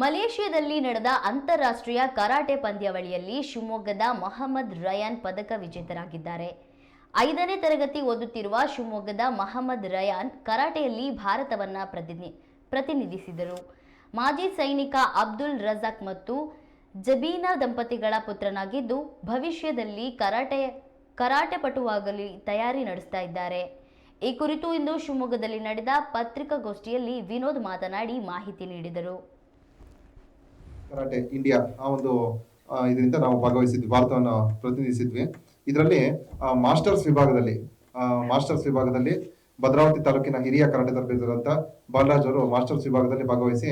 ಮಲೇಷ್ಯಾದಲ್ಲಿ ನಡೆದ ಅಂತಾರಾಷ್ಟ್ರೀಯ ಕರಾಟೆ ಪಂದ್ಯಾವಳಿಯಲ್ಲಿ ಶಿವಮೊಗ್ಗದ ಮೊಹಮ್ಮದ್ ರಯಾನ್ ಪದಕ ವಿಜೇತರಾಗಿದ್ದಾರೆ. ಐದನೇ ತರಗತಿ ಓದುತ್ತಿರುವ ಶಿವಮೊಗ್ಗದ ಮಹಮ್ಮದ್ ರಯಾನ್ ಕರಾಟೆಯಲ್ಲಿ ಭಾರತವನ್ನ ಪ್ರತಿನಿ, ಪ್ರತಿನಿಧಿಸಿದರು. ಮಾಜಿ ಸೈನಿಕ ಅಬ್ದುಲ್ ರಜಾಕ್ ಮತ್ತು ಜಬೀನಾ ದಂಪತಿಗಳ ಪುತ್ರನಾಗಿದ್ದು, ಭವಿಷ್ಯದಲ್ಲಿ ಕರಾಟೆ ಕರಾಟೆ ಪಟುವಾಗಲಿ ತಯಾರಿ ನಡೆಸ್ತಾ ಇದ್ದಾರೆ. ಈ ಕುರಿತು ಇಂದು ಶಿವಮೊಗ್ಗದಲ್ಲಿ ನಡೆದ ಪತ್ರಿಕಾಗೋಷ್ಠಿಯಲ್ಲಿ ವಿನೋದ್ ಮಾತನಾಡಿ ಮಾಹಿತಿ ನೀಡಿದರು. ಕರಾಟೆ ಇಂಡಿಯಾ ಆ ಒಂದು ಇದರಿಂದ ನಾವು ಭಾಗವಹಿಸಿದ್ವಿ, ಭಾರತವನ್ನು ಪ್ರತಿನಿಧಿಸಿದ್ವಿ. ಇದರಲ್ಲಿ ಮಾಸ್ಟರ್ಸ್ ವಿಭಾಗದಲ್ಲಿ ಮಾಸ್ಟರ್ಸ್ ವಿಭಾಗದಲ್ಲಿ ಭದ್ರಾವತಿ ತಾಲೂಕಿನ ಹಿರಿಯ ಕರಾಟೆ ತರಬೇತಿರಂತ ಬಾಲರಾಜ್ ಅವರು ಮಾಸ್ಟರ್ಸ್ ವಿಭಾಗದಲ್ಲಿ ಭಾಗವಹಿಸಿ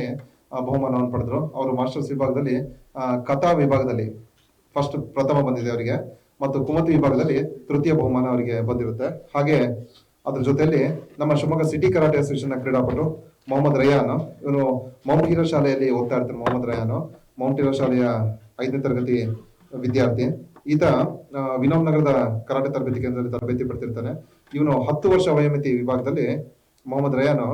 ಬಹುಮಾನವನ್ನು ಪಡೆದ್ರು. ಅವರು ಮಾಸ್ಟರ್ಸ್ ವಿಭಾಗದಲ್ಲಿ ಕಥಾ ವಿಭಾಗದಲ್ಲಿ ಫಸ್ಟ್ ಪ್ರಥಮ ಬಂದಿದೆ ಅವರಿಗೆ ಮತ್ತು ಕುಮತಿ ವಿಭಾಗದಲ್ಲಿ ತೃತೀಯ ಬಹುಮಾನ ಅವರಿಗೆ ಬಂದಿರುತ್ತೆ. ಹಾಗೆ ಅದ್ರ ಜೊತೆಯಲ್ಲಿ ನಮ್ಮ ಶಿವಮೊಗ್ಗ ಸಿಟಿ ಕರಾಟೆ ಅಸೋಸಿಯೇಷನ್ ಕ್ರೀಡಾಪಟು ಮೊಹಮ್ಮದ್ ರಯಾನ್. ಇವನು ಮೌಂಟ್ ಹೀರೋ ಶಾಲೆಯಲ್ಲಿ ಓದ್ತಾ ಇರ್ತಾನೆ, ಮೊಹಮ್ಮದ್ ರಯಾನ್. ಮೌಂಟ್ ಹೀರೋ ಶಾಲೆಯ ಐದನೇ ತರಗತಿ ವಿದ್ಯಾರ್ಥಿ. ಈತ ವಿನೋಮ್ ನಗರದ ಕರಾಟೆ ತರಬೇತಿ ಕೇಂದ್ರದಲ್ಲಿ ತರಬೇತಿ ಪಡ್ತಿರ್ತಾನೆ. ಇವನು ಹತ್ತು ವರ್ಷ ವಯೋಮಿತಿ ವಿಭಾಗದಲ್ಲಿ ಮೊಹಮ್ಮದ್ ರಯಾನ್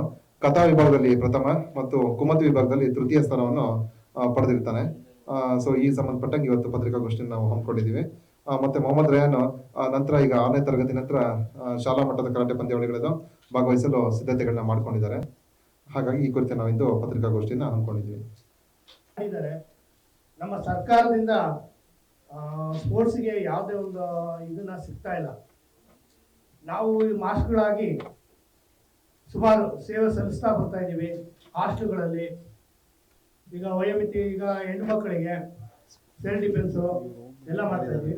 ಕಥಾ ವಿಭಾಗದಲ್ಲಿ ಪ್ರಥಮ ಮತ್ತು ಕುಮತಿ ವಿಭಾಗದಲ್ಲಿ ತೃತೀಯ ಸ್ಥಾನವನ್ನು ಪಡೆದಿರ್ತಾನೆ. ಸೊ, ಈ ಸಂಬಂಧಪಟ್ಟಂಗೆ ಇವತ್ತು ಪತ್ರಿಕಾಗೋಷ್ಠಿಯನ್ನು ನಾವು ಹಮ್ಮಿಕೊಂಡಿದ್ದೀವಿ. ಮತ್ತೆ ಮೊಹಮ್ಮದ್ ರಯಾನ್ ನಂತರ ಈಗ ಆರನೇ ತರಗತಿ ನಂತರ ಶಾಲಾ ಮಟ್ಟದ ಕರಾಟೆ ಪಂದ್ಯಾವಳಿಗಳನ್ನು ಭಾಗವಹಿಸಲು ಸಿದ್ಧತೆಗಳನ್ನ ಮಾಡ್ಕೊಂಡಿದ್ದಾರೆ. ಹಾಗಾಗಿ ಈ ಕುರಿತು ನಾವಿಂದು ಪತ್ರಿಕಾಗೋಷ್ಠಿಯನ್ನ ಹಮ್ಮಿಕೊಂಡಿದ್ವಿ ಮಾಡಿದ್ದಾರೆ. ನಮ್ಮ ಸರ್ಕಾರದಿಂದ ಸ್ಪೋರ್ಟ್ಸ್ಗೆ ಯಾವುದೇ ಒಂದು ಇದನ್ನ ಸಿಗ್ತಾ ಇಲ್ಲ. ನಾವು ಈ ಮಾಸ್ಕ್ಗಳಾಗಿ ಸುಮಾರು ಸೇವೆ ಸಲ್ಲಿಸ್ತಾ ಬರ್ತಾ ಇದ್ದೀವಿ. ಹಾಸ್ಟೆಲ್ಗಳಲ್ಲಿ ಈಗ ವಯೋಮಿತಿ ಈಗ ಹೆಣ್ಣು ಮಕ್ಕಳಿಗೆ ಸೆಲ್ಫ್ ಡಿಫೆನ್ಸು ಎಲ್ಲ ಮಾಡ್ತಾ ಇದ್ದೀವಿ.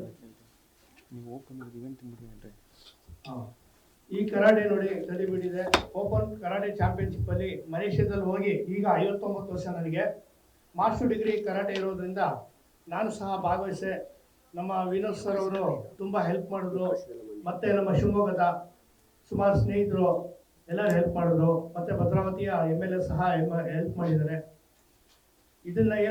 ಈ ಕರಾಟೆ ನೋಡಿ ತಲೆಬಿಟ್ಟಿದೆ ಓಪನ್ ಕರಾಟೆ ಚಾಂಪಿಯನ್ಶಿಪ್ ಅಲ್ಲಿ ಮಲೇಷ್ಯಾದಲ್ಲಿ ಹೋಗಿ ಈಗ ಐವತ್ತೊಂಬತ್ತು ವರ್ಷ ನನಗೆ. ಮಾಸ್ಟರ್ ಡಿಗ್ರಿ ಕರಾಟೆ ಇರೋದ್ರಿಂದ ನಾನು ಸಹ ಭಾಗವಹಿಸೆ. ನಮ್ಮ ವಿನೋದ್ ಸರ್ ಅವರು ತುಂಬ ಹೆಲ್ಪ್ ಮಾಡಿದ್ರು. ಮತ್ತೆ ನಮ್ಮ ಶಿವಮೊಗ್ಗದ ಸುಮಾರು ಸ್ನೇಹಿತರು ಎಲ್ಲರೂ ಹೆಲ್ಪ್ ಮಾಡಿದ್ರು. ಮತ್ತೆ ಭದ್ರಾವತಿಯ ಎಂ ಎಲ್ ಎ ಸಹ ಹೆಲ್ಪ್ ಮಾಡಿದ್ದಾರೆ. ಇದನ್ನ ಏನ